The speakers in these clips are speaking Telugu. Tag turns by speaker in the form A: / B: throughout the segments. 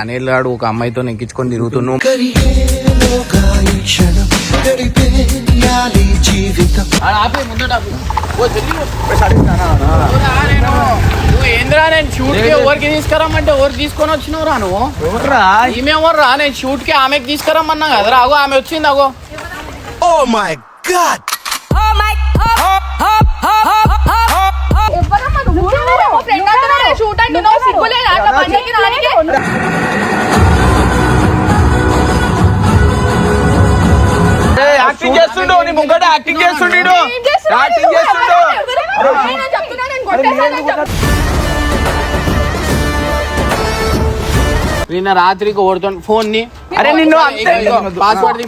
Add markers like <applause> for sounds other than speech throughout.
A: అనిల్ గాడు ఒక అమ్మాయితో నెక్కించుకొని తిరుగుతున్నావు
B: కరిగేలోగా ఈ క్షణం గడిపేయాలి జీవితం
C: నువ్వు ఏంద్రా నేను షూట్కి ఎవరికి తీసుకురమ్మంటే ఎవరికి తీసుకొని వచ్చినావు రా నువ్వు ఎవరు రా నేను షూట్కి ఆమెకి తీసుకురమ్మన్నా కదరా అగో ఆమె వచ్చింది అగో
B: ఓ మై గాడ్
D: ఎవరమ్మా నువ్వు? నువ్వు ఫ్రెండ్ అంటున్నావు, షూట్ అంటున్నావు, సిగ్గులేదా అట్లా పనికి రానికి?
A: యాక్టింగ్ చేస్తుండు నీ ముంగట యాక్టింగ్ చేస్తుండు? యాక్టింగ్ చేస్తుండు.
C: నిన్న రాత్రికి ఓడుతాను ఫోన్ని.
A: అరే నిన్ను అంతే.
C: పాస్వర్డ్?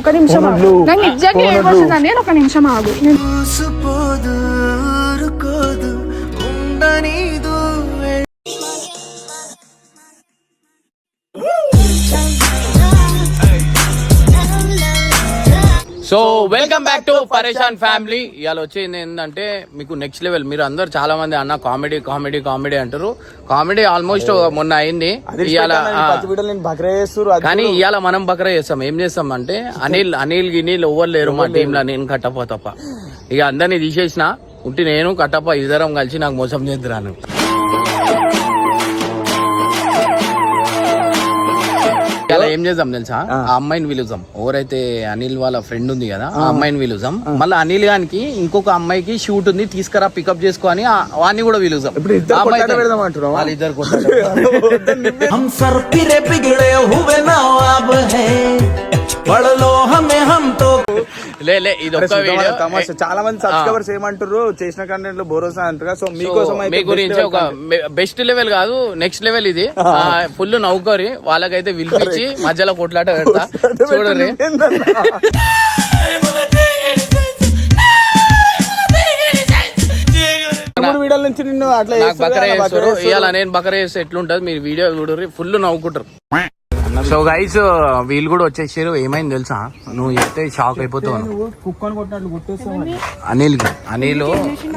D: ఒక నిమిషం ఆగు. నాకు నిజంగా ఏం వస్తుందండి ఒక నిమిషం ఆగు.
B: ఉండనీదు.
C: So welcome back to Pareshan family ఇవాళ వచ్చేది ఏంటంటే మీకు నెక్స్ట్ లెవెల్ మీరు అందరు చాలా మంది అన్న కామెడీ కామెడీ కామెడీ అంటారు. కామెడీ ఆల్మోస్ట్ మొన్న అయింది. ఇవాళ కానీ ఇవాళ మనం బకరా చేస్తాం. ఏం చేస్తాం అంటే అనిల్ అనిల్ గినిల్ ఎవరు లేరు మా టీమ్లో. నేను కట్టప్ప తప్ప ఇక అందరినీ తీసేసిన. ఉంటే నేను కట్టప్ప ఇద్దరం కలిసి నాకు మోసం చేద్దురాను చేద్దాం తెలుసా ఆ అమ్మాయిని పిలుద్దాం ఎవరైతే అనిల్ వాళ్ళ ఫ్రెండ్ ఉంది కదా ఆ అమ్మాయిని పిలుద్దాం మళ్ళీ అనిల్ గానికి ఇంకొక అమ్మాయికి షూట్ ఉంది తీసుకురా పికప్ చేసుకో అని ఆ- వాడిని కూడా పిలుద్దాం
A: ఇద్దరు
C: ఆ అమ్మాయితో-
A: కొట్లాట పెడదాం అంటున్నావా?
C: వాళ్ళిద్దరు కొట్లాట.
B: हम सर फिरे बिगड़े हुए नवाब है <laughs>
C: లేలే ఇది వీడియో.
A: చాలా మంది చేసిన అంటారు సో మీకోసం
C: మీ గురించి ఒక బెస్ట్ లెవెల్ కాదు నెక్స్ట్ లెవెల్ ఇది. <laughs> ఫుల్ నౌకరి వాళ్ళకైతే పిలిపించి మధ్యలో కొట్లాట పెడతా.
A: చూడండి. నాకు నుంచి నిన్ను
C: ఇవాళ నేను బకరా చేస్తే ఎట్లుంటది మీరు వీడియో చూడరు ఫుల్ నవ్వుకుంటారు. సో గైస్ వీళ్ళు కూడా వచ్చేసారు. ఏమైంది తెలుసా? నువ్వు చెప్తే షాక్ అయిపోతావు అనిల్ అనిల్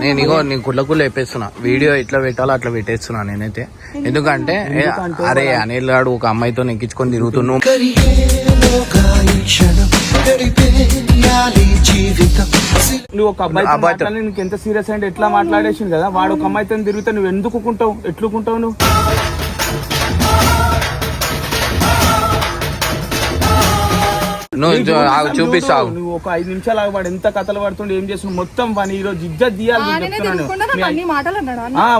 C: నేను ఇగో నేను కుళ్ళ కుళ్ళ చెప్పేస్తున్నా. వీడియో ఎట్లా పెట్టాలో అట్లా పెట్టేస్తున్నా నేనైతే. ఎందుకంటే అరే అనిల్ గాడు ఒక అమ్మాయితో నెక్కించుకొని తిరుగుతున్నావు.
A: నువ్వు ఒక అబ్బాయి నీకు ఎంత సీరియస్ అంటే ఎట్లా మాట్లాడేసింది కదా? వాడు ఒక అమ్మాయితో తిరిగితే నువ్వు ఎందుకు కుంటావు? ఎట్లుకుంటావు నువ్వు?
C: నువ్వు చూపిస్తావు
A: నువ్వు ఒక ఐదు నిమిషాలు ఆగు, వాడు ఎంత కథలు పడుతుండే ఏం చేస్తున్నావు మొత్తం పని ఈ రోజు ఇజ్జత్ తీయాలి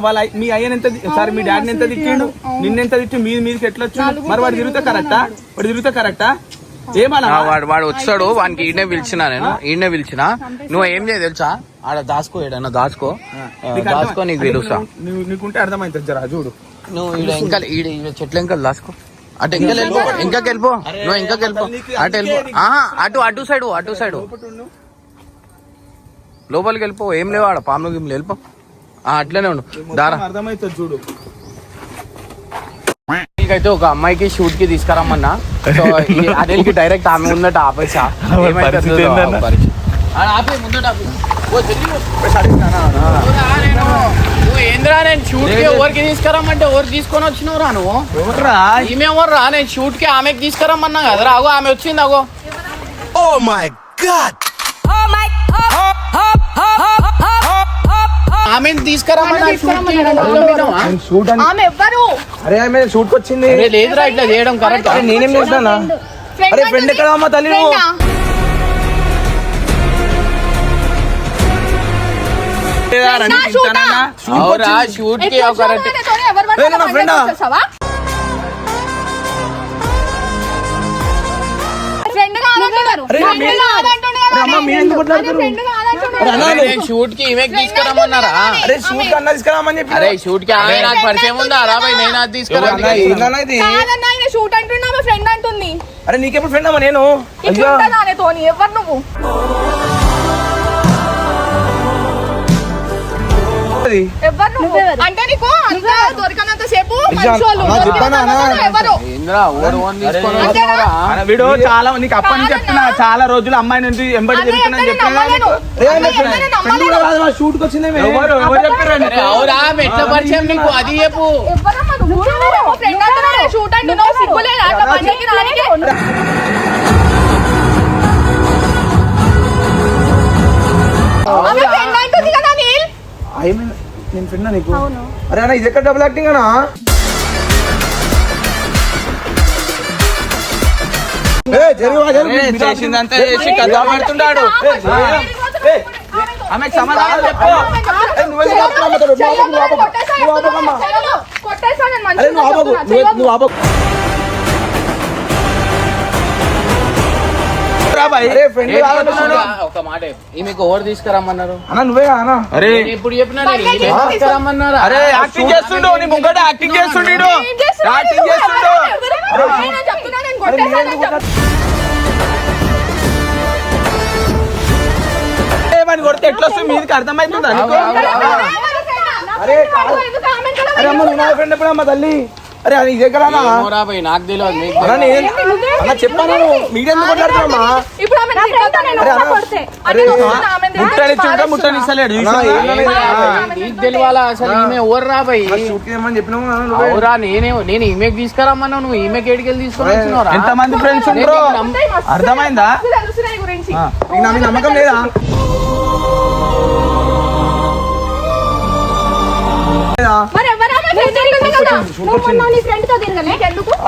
A: వాళ్ళ మీ అయ్యని ఎంత సారీ మీ డాడీని ఎంత తిట్టిండు? నిన్నెంత తిట్టి మీది మీదకి ఎట్లా వచ్చి మరి వాడు తిరిగితే కరెక్టా? వాడు. తిరిగితే కరెక్టా?
C: వాడు వాడు వచ్చాడు వానికి ఈడనే పిలిచిన నేను ఈడనే పిలిచిన. నువ్వు ఏం చేయ తెలుసా? ఆడ దాసుకో ఏడన్నా దాసుకో. ఆ,
A: నీకు నువ్వు నీకుంటే అర్థమైతుంది జరా చూడు.
C: నువ్వు ఈడ ఇంకా ఈడ చెట్ల ఇంకా దాసుకో. అటు ఇంకా వెళ్ళిపో ఇంకా వెళ్ళిపో నువ్వు ఇంకా వెళ్ళిపో అటు వెళ్ళిపో ఆహా, అటు అటు సైడ్ అటు సైడ్. లోపలికి వెళ్ళిపో. ఏం లేవు ఆడ. పాములు గిమ్లు వెళ్ళిపో. ఆ, అట్లనే ఉండు. దారా.
A: అర్థమైతుంది చూడు.
C: అయితే ఒక అమ్మాయికి షూట్కి తీసుకురమ్మన్నా. సో అనిల్కి డైరెక్ట్ ఆమె ఉందట ఆపేసా. <laughs> ఏమైతే ఆపే, ముందట ఆపే. ఓ, జల్దీ పో. ఓరా, నేను- నువ్వు ఏందిరా నేను షూట్కి ఎవరికి తీసుకురమ్మంటే ఎవరికి తీసుకొని వచ్చినావు రా నువ్వు ఈమె ఎవరు రా నేను షూట్కి ఆమెకి తీసుకురమ్మన్నా కదరా అగో ఆమె వచ్చింది అగో
B: ఓ మై గాడ్?
D: ఆమె
A: అరే ఆమె షూట్ వచ్చింది
C: అరే, లేదురా ఇట్లా చేయడం కరెక్ట్
A: అరే నేనేం
D: ఫ్రెండ్
A: అరే ఫ్రెండ్ ఎక్కడ అమ్మ తల్లి నువ్వు?
D: నేను
C: షూట్? కి ఈమెకి తీసుకురమ్మన్నారా?
A: అరే షూట్ అన్న తీసుకురామని చెప్పి
C: అరే షూట్కి ఆమె నాకు పరిచయం ఉందా? భయ్ నేను అది తీసుకురా
D: షూట్ అంటున్నా ఆమె ఫ్రెండ్ అంటుంది.
A: అరే నీకెప్పుడు ఫ్రెండ్ అమ్మా నేను?
D: ఎవరు నువ్వు? అంటే నీకు అంత దొరికినంత సేపు?
A: అరే వీడు చాలా నీకు అప్పటి నుంచి చెప్తున్నా చాలా రోజులు అమ్మాయి నుంచి ఎంబడి
D: అన్నయ్య
A: తిరుగుతున్నా
D: అంటే నేను నమ్మలేను. అన్నయ్య అంటే నేను నమ్మలేను.
E: షూట్కి వచ్చిందే
A: ఎవరు
E: నేను ఫ్రెండ్ నీకు. అరే అన్న ఇది ఎక్కడ డబుల్ యాక్టింగ్ ఏ,
A: చేసిందంతా చేసి కథ పెడుతున్నాడు ఆమెకు సమాధానం చెప్పు.
E: అరే నువ్వు ఆపకు నువ్వు- నువ్వు ఆపకు.
A: రా బాయ్.
C: ఒక మాట ఈమెకు ఓవర్ తీసుకురమ్మన్నారు
E: అన్న నువ్వే అన్న.
A: అరే.
C: నేను ఇప్పుడు చెప్పినా నేను
D: బయటకి
C: ఈమె తీసుకురమ్మన్నారా
A: అరే యాక్టింగ్ చేస్తుండు నీ ముంగట యాక్టింగ్ చేస్తుండు ఈడు. యాక్టింగ్ చేస్తుండు. ఏ, వాడిని కొడితే ఎట్లా వస్తుంది? మీదకి అర్థమవుతుందా నీకు?
E: అరే అరే అమ్మ నువ్వు నా ఫ్రెండ్ ఎప్పుడు అమ్మ తల్లి? అరే
C: ఏమోరా భయ్, నాకు తెలియదు
E: చెప్పాను మీడియా
D: దగ్గర
A: ముట్టనిచ్చుంటే ముట్టనిస్తలేడు.
C: నీకు తెలియాలా అసలు ఈమె ఎవరు రా భయ్
E: షూట్కి ఏమని చెప్పినావు అన్న నువ్వే.
C: అవురా నేనే నేను ఈమెకి తీసుకురమ్మన్నావు నువ్వు ఈమెకి ఏడికెళ్ళి తీసుకొని వచ్చినావురా?
A: ఎంత మంది ఫ్రెండ్స్ ఉంటారో అర్థమైందా?
D: నీ
E: నా నమ్మకం లేదా? లేదా?
D: మరి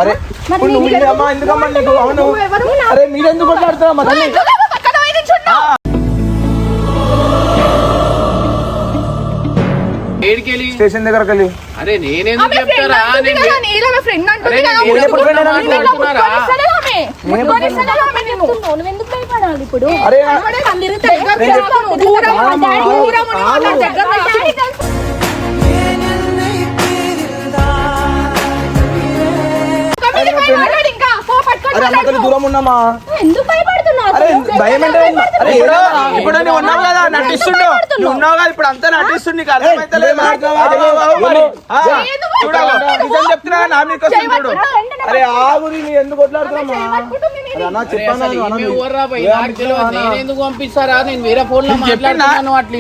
E: అరే ఇప్పుడు నువ్వు అమ్మా ఎందుకమ్మా నీకు అవును? తల్లి స్టేషన్ దగ్గరకు వెళ్ళి.
C: అరే నేనేందుకు చెప్తారా? నేను అరే.
D: దూరం
E: ఉన్నామా?
F: ఎందుకు భయపడుతున్నావు?
E: అరే భయం అంటే అరే
A: ఇప్పుడు? ఇప్పుడు నువ్వు ఉన్నావు కదా నటిస్తుండు. నువ్వు ఉన్నావు కదా ఇప్పుడు అంతా నటిస్తుండు నీకు అర్థమైతలేదు. నిజం చెప్తున్నా నా మీకు వస్తుంది చూడు.
E: అరే ఆగురి నీ ఎందుకు కొట్లాడుతున్నామా చెప్పాను
C: ఎందుకు పంపిస్తారా నేను వేరే ఫోన్లో
A: నేను చెప్పినా?
C: మాట్లాడుతున్నాను అట్లా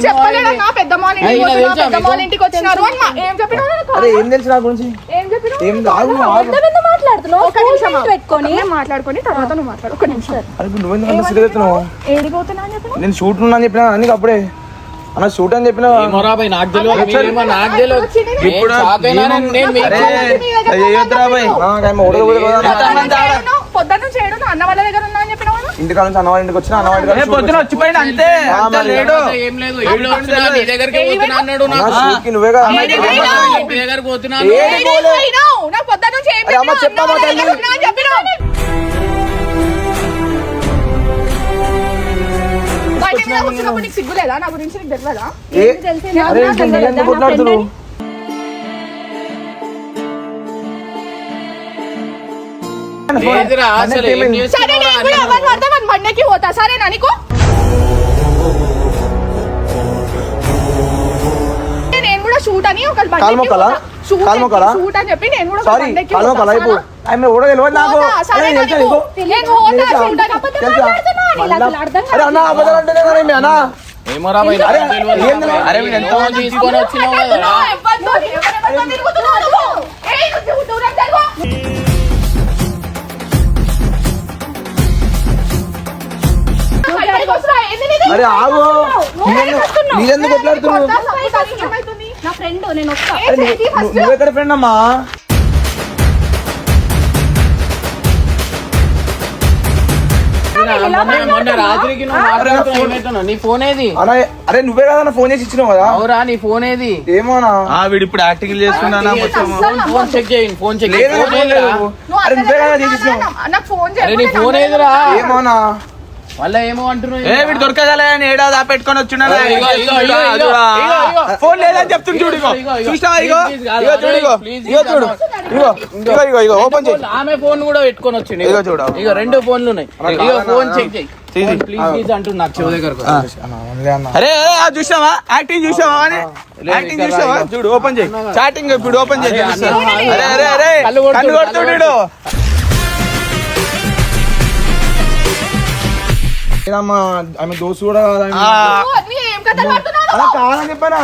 D: ఇంటికి వచ్చినారు ఏం?
E: అరే ఏం తెలుసు నా గురించి?
D: ఏం
F: ఎందుకు మాట్లాడుతున్నావు. పెట్టుకొని
D: మాట్లాడుకొని తర్వాత నువ్వు మాట్లాడు ఒక నిమిషం
E: అరే ఇప్పుడు నువ్వెందుకు అంత సీరియస్ అవుతున్నావు
D: ఏడిపోతున్నా అని చెప్పినావు
E: నేను షూట్ ఉన్నా అని చెప్పినా నీకు అప్పుడే అన్న షూట్ అని చెప్పినా
C: నాకు తెలియదు మీరేమో నాకు తెలియదు
A: ఇప్పుడు
C: నేను
D: పొద్దున్న చేయడు అన్న వాళ్ళ దగ్గర ఉన్నా అని చెప్పినావు కదా?
E: ఇంటికాడ నుంచి అన్నవాళ్ళ ఇంటికి వచ్చిన అన్నవాళ్ళ
A: ఏ
E: ఇంటికి
A: పొద్దున వచ్చిపోయిన అంతే. లేడు.
C: ఏం లేదు నీ దగ్గరికి పోతున్నా అన్నాడు నాకు.
E: నువ్వే కదా?
C: నీ దగ్గరికి
D: పోయినావు? నాకు పొద్దున్న నుంచి ఏం వాళ్ళ. దగ్గర సిగ్గులేదా నా గురించి నీకు తెలియదా సరే నేను కూడా ఎవరిని పడితే బండికి పోతా సరేనా నీకు నేను కూడా షూట్ అని ఒక? పోతా. షూట్
E: కాల్మొక్కలా?
D: అని- షూట్ అని చెప్పి నేను కూడా
E: సారీ
D: బండికి
E: కాలం
D: పోతా.
E: కల అయిపో ఆమె కూడా తెలియదు నాకు
D: పోతా, సరే
E: అరే, తెలుసా
D: నీకు?
E: నీకు?
D: నేను పోతా
E: తెలుసా?
D: షూట్ అని.
E: తెలుసా?
F: నాకు అసలు అర్థం
E: అరే అన్న అబద్ధాలు అంటేనే కదా మీ అన్న
C: ఏమోరా భయ్ నాకు
E: అరే,
C: తెలియదు.
E: ఏం తెలియదు?
C: అరే వీడు ఎంతో మంది తీసుకొని వచ్చినావు కదా
D: నువ్వు ఎవరితో- ఎవరెవరితో తిరుగుతున్నావు నువ్వు? ఏయ్, నువ్వు దూరం జరుగు.
E: అరే ఆగు. నీదెందుకు కొట్లాడుతున్నావు?
F: నా ఫ్రెండ్ నేను?
E: నువ్వెక్కడ ఫ్రెండ్ అమ్మా?
C: నీ ఫోన్ ఏది?
E: అరే నువ్వే కదా నా ఫోన్ చేసి ఇచ్చినావు కదా?
C: అవురా నీ ఫోన్ ఏది?
E: ఏమోనా?
A: ఆ వీడు ఇప్పుడు యాక్టింగ్ చేస్తున్నానా.
C: ఫోన్ చెక్ చేయండి ఫోన్ చెక్
E: లేదు
C: ఫోన్
E: ఫోన్ లేదు.
C: ఏదిరా?
D: నువ్వు
E: అరే నువ్వే కదా
D: అందరికీ
E: చేసి ఇచ్చినావు.
D: నా- నాకు ఫోన్
C: ఏదిరా?
E: ఏమోనా?
C: మళ్ళా ఏమో అంటున్నావు
A: ఏ వీడు దొరకగల అని ఏడా దా పెట్టుకొని వచ్చిన్నాడా
C: ఇగో, ఇగో, ఇగో, ఇగో, ఇగో, ఇగో.
A: ఫోన్ లేదని చెప్తుంది చూడు ఇగో.
C: ఇగో, ఇగో.
A: చూడు ఇగో. ఇగో చూడు. ఇగో ఇగో ఇగో ఇగో ఓపెన్ చేయి.
C: ఆమె ఫోన్ కూడా పెట్టుకొని వచ్చిండు.
A: ఇగో చూడు.
C: ఇగో రెండు ఫోన్లు ఉన్నాయి. ఇగో ఫోన్ చెక్ చేయి.
A: అరే చూసావా యాక్టింగ్ చూసావా అని? యాక్టింగ్ చూసావా చూడు ఓపెన్ చేయి. చాటింగ్ ఇప్పుడు ఓపెన్ చేయి. అరే అరే అరే
C: కళ్ళు
E: ఆమె దోస్తు కూడా కాదు అలా కాదని చెప్పానా?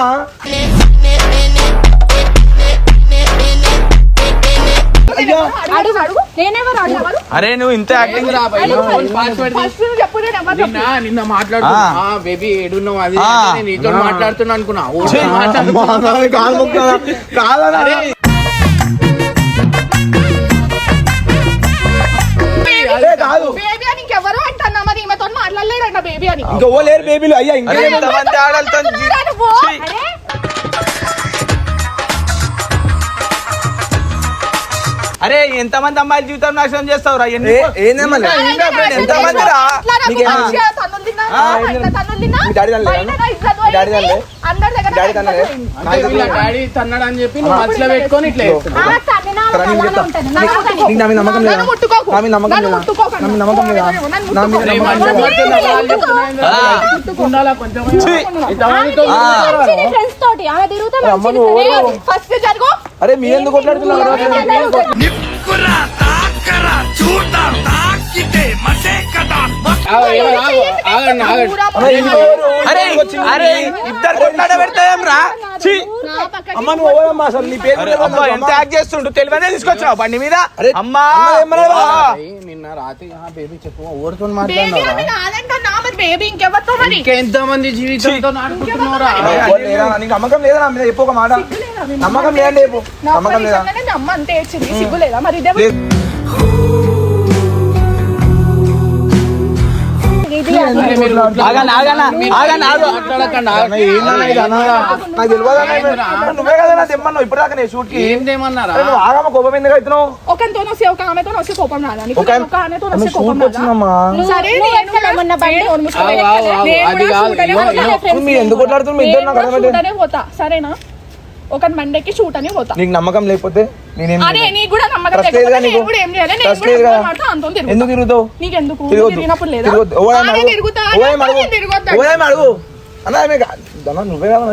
A: అరే నువ్వు ఇంత యాక్టింగ్
C: నిన్న నిన్న మాట్లాడుతున్నా
A: ఆ.
C: బేబీ ఏడున్నావు అది నీతో మాట్లాడుతున్నా అనుకున్నా. ఓ,
A: ఛీ.
D: మాట్లాడలేడంట బేబీ అని.
E: ఇంకా ఓ లేరు బేబీలు అయ్యా ఇంకా
A: అరే ఎంతమంది ఆడలతో.
F: అరే
A: అమ్మాయిల జీవితం నాశనం చేస్తావురా? ఎంతమంది రా
E: డాడీ. తనలే?
D: అందరి దగ్గర
E: డాడీ తనలే?
C: అంటే వీళ్ళ డాడీ తన్నాడు అని చెప్పి నువ్వు మనసులో పెట్టుకొని ఇట్లా చేస్తున్నావు.
F: నాకు
E: నా మీద నమ్మకం లేదా? నా మీద నమ్మకం
D: నన్ను
E: లేదా?
D: ముట్టుకోకు.
E: నా మీద నమ్మకం లేదా? నా మీద.
C: అరే,
E: నమ్మకం?
D: ఫస్ట్ జరుగు
E: మీ ఎందుకు కొట్లాడుతున్నారు
C: ఆగండి.
E: అరే?
A: అరే ఇద్దరు కొట్లాడ పెడతాం రా? ఛీ.
E: అమ్మ నువ్వు ఎవరమ్మా అసలు? నీ పేరు
A: అరే
E: కూడా
A: అబ్బా
E: తెలియదు
A: ఎంత యాక్ట్ చేస్తుండు? తెలివనే తీసుకొచ్చావు బండి మీద? అమ్మా
C: నిన్న రాత్రి బేబీ చెప్పు ఓడితో
D: బేబీ
C: మాట్లాడినారా
D: అని కాదంటున్నా మరి బేబీ ఇంకెవరితో మరి?
C: ఇంకెంత మంది జీవితంతో?
E: నీకు నమ్మకం లేదా నా మీద? చెప్పు ఒక మాట. నమ్మకం
D: నా
E: నమ్మకం లేదా?
D: అమ్మ అంతే సిగ్గు లేదా మరి? ఇదే
E: నాకు తెలియదు. నువ్వే కదా నా తెమ్మన్నావు ఇప్పుడు దాకా నేను షూట్కి
C: ఏం చేయమన్నారా
E: అరే, నువ్వు ఆగమ్మ కోపం ఎందుకు అవుతున్నావు?
D: ఒకరితో వస్తే ఒక ఆమెతో వస్తే కోపం రాదా? నీకు?
E: ఒక
D: ఒక ఆమెతో
E: ఆమె
D: వస్తే కోపం
E: షూట్
D: రాదా?
E: వచ్చిందమ్మా.
D: సరే
F: మొన్న
C: అది కాదు.
E: మీరు ఎందుకు కొట్లాడుతున్నారు? ఇద్దరు నాకు అర్థమైతే
D: సరేనా? ఒక మండేకి షూట్ అని పోతా
E: నీకు నమ్మకం లేకపోతే నేనేం.
D: నీకు కూడా నమ్మకం
E: Trust
D: లేకపోతే
E: లేదుగా
D: నేను
E: నీకు?
D: కూడా ఏం చేయాలి నేను
E: Trust
D: కూడా
E: లేదుగా?
D: ఎక్కువ మాట్లాడతా, అంతో తిరుగుతా.
E: ఎందుకు తిరుగుతావు
D: నీకెందుకు
E: తిరగొద్దు.
D: తిరిగినప్పుడు లేదా
E: తిరగొద్దు. ఎవరైనా
D: ఆడే
E: అడుగు.
D: తిరుగుతా
E: ఎవరైనా
D: ఆడే
E: అడుగు.
D: తిరగొద్దు
E: ఎవరైనా అడుగు అన్న ఆమె కా- దన్న నువ్వే కదా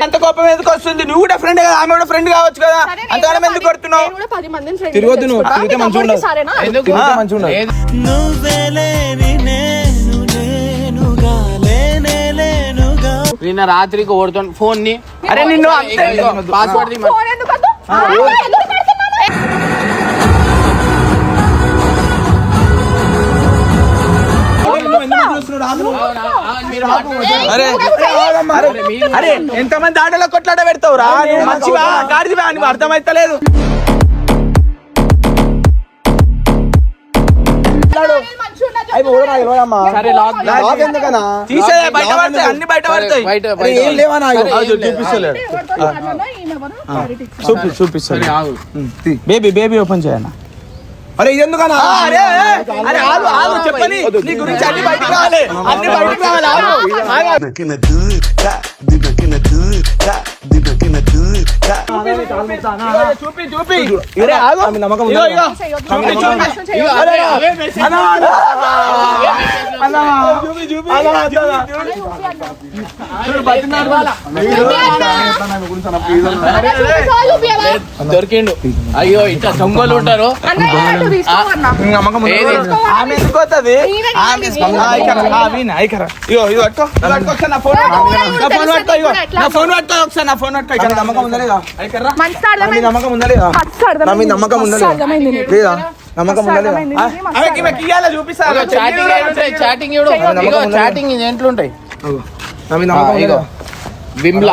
A: అంత కోపం ఎందుకు వస్తుంది? నువ్వు కూడా ఫ్రెండ్ కదా ఆమె కూడా ఫ్రెండ్ కావచ్చు కదా. అంతగానం ఎందుకు కొడుతున్నావు?
E: తిరగొద్దు నువ్వు. తిరిగితే మంచిగా.
C: నిన్న రాత్రికి ఓడుతో ఫోన్ని
A: అరే నిన్ను
C: పాస్వర్డ్
A: అరే అరే అరే ఎంతమంది ఆటలో కొట్లాడ పెడతావు? రా నువ్వు మంచివా? గాడిదివా అని అర్థమైతలేదు.
D: మంచిగా ఉన్నా
E: అయ్యి ఎవరు నాకు తెలియదమ్మా.
C: సరే లాక్
E: లాక్ ఎందుకనా?
A: తీసే
E: లాక్
A: బయట? పడతాయి అన్ని బయట పడతాయి.
E: ఏం లేవా.
A: చూపిస్తలేడు చూపి
C: ఆగు.
A: బేబీ బేబీ ఓపెన్ చేయనా
E: అరే ఇది ఎందుకనా
A: అరే అరే, ఆగు ఆగు చెప్పని నీ గురించి అన్ని బయటకు రావాలి అన్ని బయటకు రావాలి చూపి చూపి
E: నమ్మకం?
C: దొరికిండు. అయ్యో ఇట్లా దొంగలు ఉంటారు?
A: ఆమె ఎందుకు వస్తుంది. ఇగో ఇది పట్టుకో పట్టుకో నా ఫోన్. నా ఫోన్ పట్టుకో ఇగో. నా ఫోన్ పట్టుకో ఒకసారి నా ఫోన్ పట్టుకో ఇక్కడ
E: నమ్మకం ఉందా లేదా? మీద
D: అర్థమైంది.
E: నమ్మకం ఉందా లేదా
D: అర్థమైంది.
E: నమ్మకం ఉందా నమ్మకం ఉందా
C: చాటింగ్ చాటింగ్
E: నమ్మకం
C: ఇగో
E: లేదా?
C: బిమ్లా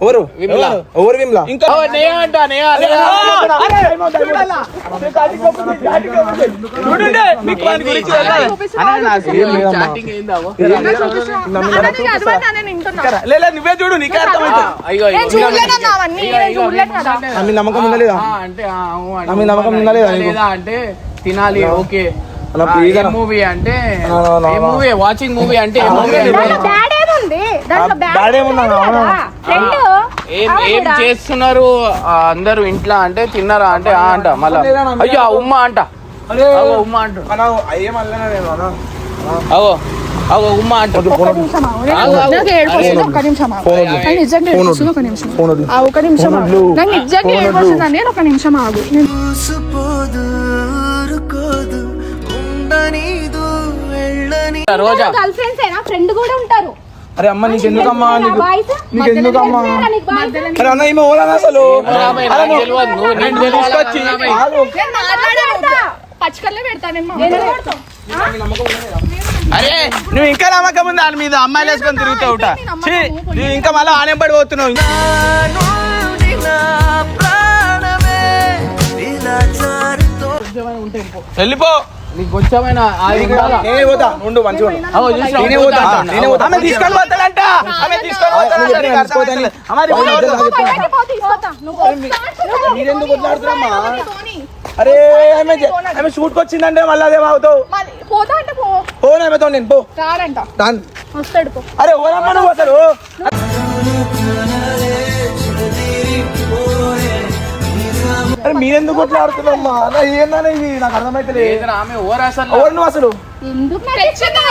C: ఎవరు విమలా.
E: ఎవరు విమలా
A: ఇంకా
C: అంట నేహ నేహ.
A: చూడండి మీకు వాని గురించి తెలియదు.
C: చాటింగ్ ఏందావో
A: లే, లే, నువ్వే చూడు నీకే
E: నమ్మకం ఉందా లేదా
C: ఆ, అంటే
E: ఆమె నమ్మకం ఉందా లేదా?
C: లేదా అంటే తినాలి ఓకే. మూవీ అంటే. మూవీ వాచింగ్ మూవీ అంటే ఏ ఏం ఏం చేస్తున్నారు? అందరూ ఇంట్లో అంటే తిన్నారా అంటే? ఆ అంట మళ్ళా. అయ్యో ఆ ఉమ్మ అంట. ఉమ్మ అంట.
E: అన్నా
C: అగో ఉమ్మ అంట.
D: ఒక నిమిషం. నాకు నిజంగా ఒక నిమిషం. ఆగు.
C: రోజా.
F: గర్ల్ ఫ్రెండ్స్ అయినా ఫ్రెండ్ కూడా ఉంటారు.
E: అరే అమ్మ నీకు ఎందుకమ్మా నీకు నీకు ఎందుకమ్మా అరే అన్న ఈమె ఓలా అసలు.
C: తీసుకొచ్చి.
A: అరే! నువ్వు ఇంకా నమ్మకం ఉంది? దాని మీద అమ్మాయిలు వేసుకొని తిరుగుతావు నువ్వు ఇంకా మళ్ళీ ఆనంబడి పోతున్నావు. వెళ్ళిపో.
C: నీకు?
E: నేనే పోతా. ఉండు మంచిగా? నేనే పోతా. నేనే పోతా.
A: ఆమె తీసుకొని పోతాడంట ఆమె తీసుకొని పోతాడంట.
E: మీరెందుకు కొట్లాడుతున్నామ్మా. అరే ఆమె ఆమె షూట్కి వచ్చిందంటే మళ్ళీ అదే అవుతావు
D: పోతా అంటే పో.
E: ఫోన్ ఆమెతో నేను పో.
D: రాడంట. వస్తాడు
E: అరే ఓరమ్మ నువ్వు అసలు. అరే మీరెందుకు కొట్లాడుతున్నామ్మా అలా ఏందన్నా ఇది నాకు అర్థమైతే
C: ఏదైనా ఆమె ఓవర్ అసలు
E: ఎవరు నువ్వు అసలు
F: ఎందుకు నాకు
D: తెచ్చిందా?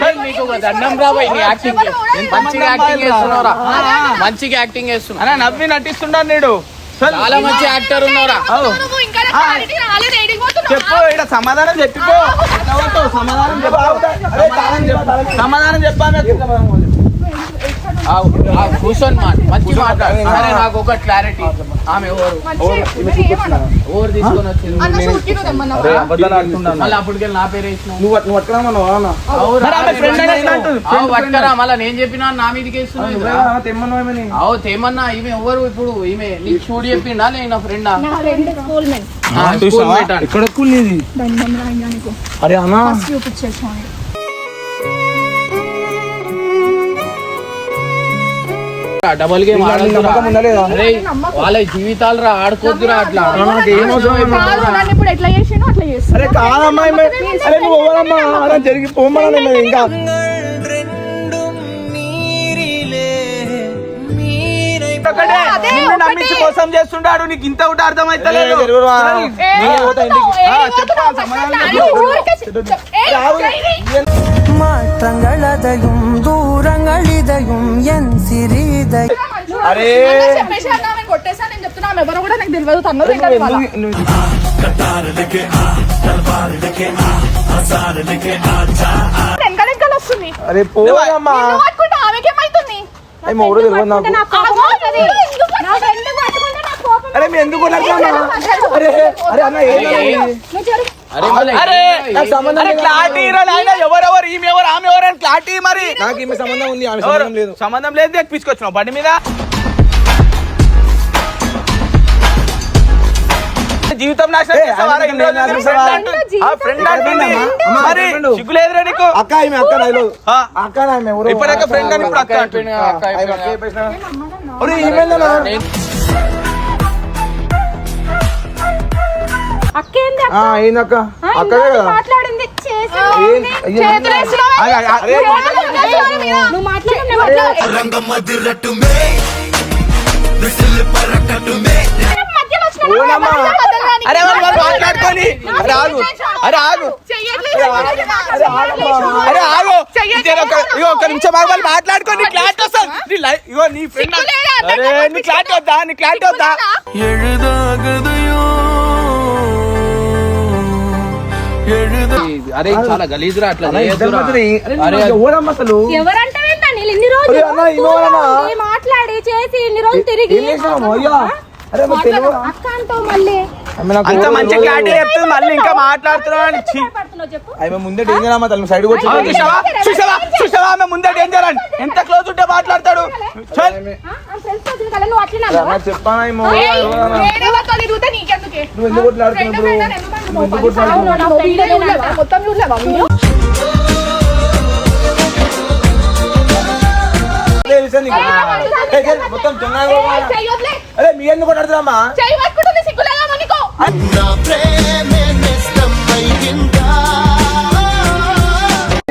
C: ఏయ్, నీకు ఒక దండం రాబాయ్ నీ యాక్టింగ్ మంచిగా యాక్టింగ్ చేస్తున్నావురా మంచిగా యాక్టింగ్ చేస్తున్నావు
A: అరే నవ్వి నటిస్తున్నాడు నీడు
C: చాలా మంచి యాక్టర్ ఉన్నావురా
D: నువ్వు ఇంకా క్లారిటీ రాలేదు ఏడికి పోతున్నావు?
A: చెప్పు ఇక్కడ సమాధానం చెప్పిపో? సమాధానం చెప్పు
E: అరే తాళం చెప్పు, తాళం చెప్పు.
A: సమాధానం
C: ఆగు, కూర్చొని మాట మంచి మాట్లాడు. సరే నాకు ఒక క్లారిటీ ఆమె ఎవరు? ఎవరు? తీసుకొని వచ్చింది? మళ్ళీ అప్పటికి నా పేరు వేసినావు?
E: నువ్వు
C: పట్టుకరా మళ్ళీ నేను చెప్పినా నా మీదకి వేస్తున్నావు? అవు తేమన్నా ఈమె ఎవరు ఇప్పుడు? ఈమె నీకు షూట్ చెప్పిండా నేను నా ఫ్రెండా
F: నా ఫ్రెండ్ స్కూల్ మేట్
E: ఇక్కడ. అరే అన్నా.
D: చూపించేసాను
C: డబల్ గేమ్ వాళ్ళ జీవితాలు రా ఆడుకోద్దురా అట్లా.
D: ఇప్పుడు ఎట్లా
E: కాదమ్మా. అరే నువ్వు ఎవరమ్మా జరిగి ఇంకా.
A: నమ్మించి మోసం చేస్తుంటాడు నీకు ఇంత ఒకటి అర్థమైతలేదు.
E: ఏ,
G: மாற்றங்களதையும் దూరంగళిదయం ఎన్ సిరిదయ.
E: అరే! ఎందుకు అరే అన్న ఏ
A: క్లారిటీ ఎవరెవరు ఈమె ఎవరు ఆమె ఎవరు అని క్లారిటీ మరి.
E: నాకు ఈమె సంబంధం ఉంది ఆమె? సంబంధం లేదు.
A: సంబంధం లేదు బండి మీద. జీవితం? అంటు-
E: అక్క ఈమె అక్క నాయలు
A: ఆ.
E: అక్క నాయన ఎవరు
A: ఇప్పటిదాకా friend అని ఇప్పుడు అక్క
C: అక్క
E: అక్కడే కదా?
F: మాట్లాడింది.
D: వేస్తున్నావా?
E: అరే,
A: వాళ్ళు మాట్లాడుకొని. అరే ఆగు. అరే ఆగు. అరే ఆగు. ఇగో ఒక నిమిషం ఆగు, వాళ్ళు మాట్లాడుకొని క్లాట్ వస్తుంది. నీ లై- ఇగో నీ ఫ్రెండ్? అరే నీ క్లాట్ వద్దా? నీ క్లాట్ వద్దా?
C: అరే చాలా గలీజురా అట్లా
E: అసలు?
F: ఇన్ని రోజులు మాట్లాడి చేసి ఇన్ని రోజులు తిరిగి అక్క అంటావు మళ్ళీ.
E: ఆమె నాకు
A: అంత
E: రోజు-
A: మంచి
E: రోజు-
A: క్లారిటీ చెప్తుంది మళ్ళీ ఇంకా మాట్లాడుతున్నావు
F: చెప్పు
E: ముందే డేంజర్ అమ్మ తల్లి సైడ్ వచ్చి
A: ఆ, చూసావా? చూసావా ఆమె ముందే డేంజర్ అని. ఎంత క్లోజ్ ఉంటే మాట్లాడతాడు? చల్.
E: ఎందుకు
D: ఎందుకు
E: ఎందుకు?
D: మొత్తం వీడియో?
E: అదే విషయం నీకు. ఏ,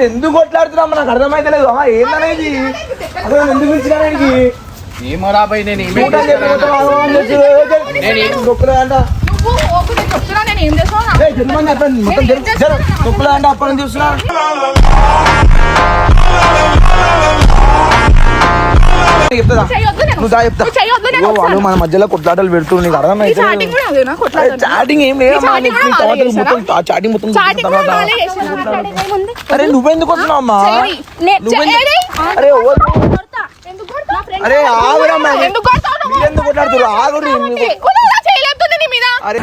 E: ఎందుకు కొట్లాడుతున్నామ్మా నాకు అర్థమైతే లేదు. ఏందనేది? అసలు ఎందుకు పిలిచినా నీకు?
C: ఏమో రాబాయ్ నేను
E: మొత్తం చూస్తున్నా. నువ్వు దా చెప్తా. వాళ్ళు. మన మధ్యలో కొట్లాటలు పెడుతూ నీకు అర్థమైతే?
D: చాటింగ్
E: ఏం లేదు
D: చాటింగ్
E: మొత్తం అరే నువ్వెందుకు వస్తున్నావు అమ్మా? అరే అరే ఆగురమ్మా
D: ఎందుకు
E: కొట్లాడుతున్నారు? ఆగురి అరే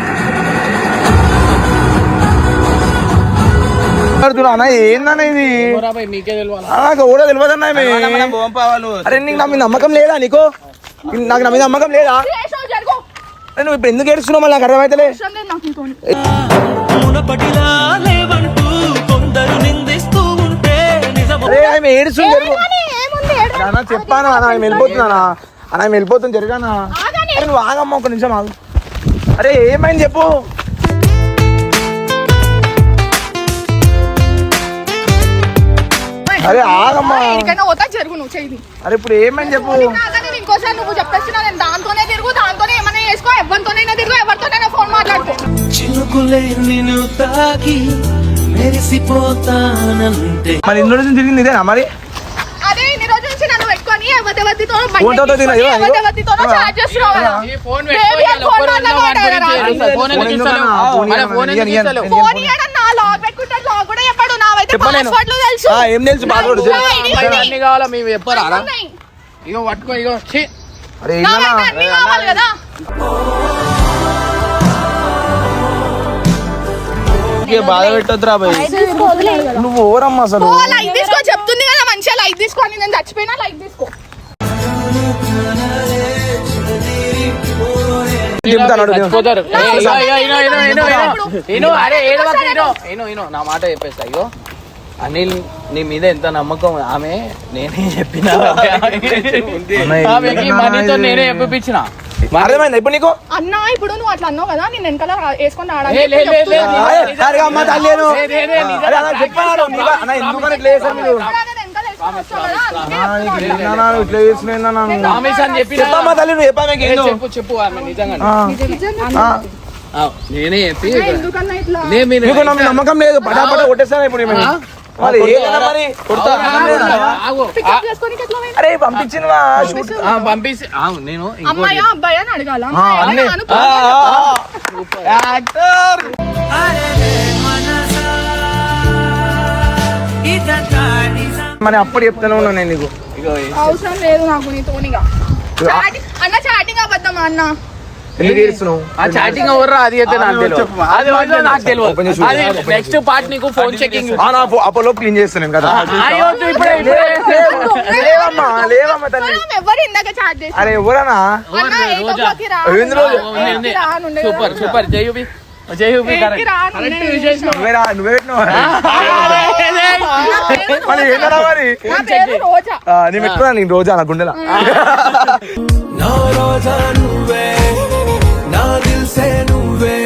E: కొట్లాడుతున్నా అన్న ఏందన్న ఇది? నాకు కూడా తెలియదు అన్న ఇవి.
A: మనం పోం పావాలు.
E: అరే నీకు నా మీద నమ్మకం లేదా నీకు? నాకు నా మీద నమ్మకం లేదా? నువ్వు ఇప్పుడు ఎందుకు ఏడుస్తున్నావు? మళ్ళీ నాకు అర్థమైతలే.
D: అవసరం లేదు నాకు నీతోని.
B: మునపటిలా లేవంటూ కొందరు నిందిస్తూ ఉంటే నిజము?
E: అరే ఆమె ఏడుస్తుంది జరుగు.
F: ఏముంది? ఏడు
E: అన్న చెప్పాను అన్న ఆమె వెళ్ళిపోతున్నానా అన్న. ఆమె వెళ్ళిపోతుంది జరగానా నువ్వు ఆగమ్మ ఒక నిమిషం ఆగు. అరే ఏమైంది చెప్పు? అరే ఆగమ్మా
D: ఎక్కడికైనా పోతా జరుగు నువ్వు చెయ్యి
E: అరే ఇప్పుడు ఏమైంది చెప్పు
D: నాగా నేను ఇంకోసారి నువ్వు చెప్పేస్తున్నా నేను దాంతోనే తిరుగు దాంతోనే ఏమైనా చేసుకో ఎవరితోనైనా తిరుగు ఎవరితోనైనా ఫోన్ మాట్లాడుకో
B: చినుకులే నిన్ను తాకి మెరిసిపోతానంటే
E: మరి ఇన్ని రోజులు తిరిగింది ఇదేనా మరి
D: అదే ఇన్ని రోజుల నుంచి నన్ను పెట్టుకొని ఎవరితో
E: ఫోన్తో తిరిగినా? ఇదిగో, ఇదిగో.
D: ఎవరితో చాట్ చేస్తున్నావు కదా
C: ఈ ఫోన్
D: Baby,
C: పెట్టుకో,
D: ఫోన్
C: ఒక్కరు? ఫోన్ ఎందుకు ఫోన్ ఎందుకు
E: ఎందుకన్నా?
C: ఇస్తలేవు?
E: ఫోన్
C: మన
E: ఇవ్వను,
C: ఫోన్ ఎందుకు
E: ఇయ్యను,
C: ఇస్తలేవు?
E: ఇయ్యను.
D: ఫోన్ ఇయ్యడం నా లాక్ పెట్టుకుంటే లాక్ కూడా చెప్పాడు నావైతే
E: చెప్పలేను.
D: పాస్వర్డ్లు తెలుసు
E: ఆ, ఏం తెలుసు పాస్వర్డ్.
C: అన్ని కావాలా? మేము చెప్పరా. ఇగో పట్టుకో ఇగో.
E: అరే
D: కదా.
A: బాధ పెట్టొద్దురా.
E: నువ్వు ఓరమ్మా అసలు.
D: ఓ లైక్ తీసుకో చెప్తుంది కదా మంచిగా లైక్ తీసుకో అని నేను చచ్చిపోయినా లైక్ తీసుకో.
E: చెప్తాను
C: అరే నా మాట చెప్పేస్తా ఇగో. అనిల్ నీ మీద ఎంత నమ్మకం? ఆమె నేనే చెప్పిన. ఆమెకి మనీతో? నేనే చెప్పించిన
E: అర్థమైంది ఇప్పుడు నీకు?
D: అన్న ఇప్పుడు నువ్వు అట్లా అన్నావు కదా నేను వెనకాల వేసుకొని
E: ఇట్లా
D: నేను
E: తల్లి నువ్వు.
C: చెప్పు ఆమె నిజంగా నేనే
E: నమ్మకం లేదు పటా పటా కొట్టేస్తాను ఇప్పుడు? మరి ఏదైనా మరి? అరే పంపించినవా
C: నేను
D: అమ్మాయా అబ్బాయి అని అడగాల.
E: యాక్టర్. మరి అప్పుడు చెప్తానే ఉన్నాను నేను నీకు.
D: అవసరం లేదు నాకు నీతోనిగా. అన్న చాటింగ్ అబద్ధమా అన్న?
E: ఎందుకు ఏడుస్తున్నావు
C: ఆ చాటింగ్ ఎవర్రా అది అయితే నాకు తెలియదు అది నాకు తెలియదు అది నెక్స్ట్ పార్ట్ నీకు ఫోన్ చెకింగ్
E: ఆ, నా అపోలో క్లీన్ చేస్తున్నాను కదా
C: అయ్యో ఇప్పుడే
E: లేవమ్మా లేవమ్మా తల్లి
D: ఎవరు ఇందాక చాట్ చేసి
E: అరే
C: సూపర్. సూపర్ జయూబి.
E: నువ్వేరా నువ్వే మరి మరి
D: రోజా
E: నేను నా గుండెలా
B: నా రోజా నువ్వే నా నువ్వే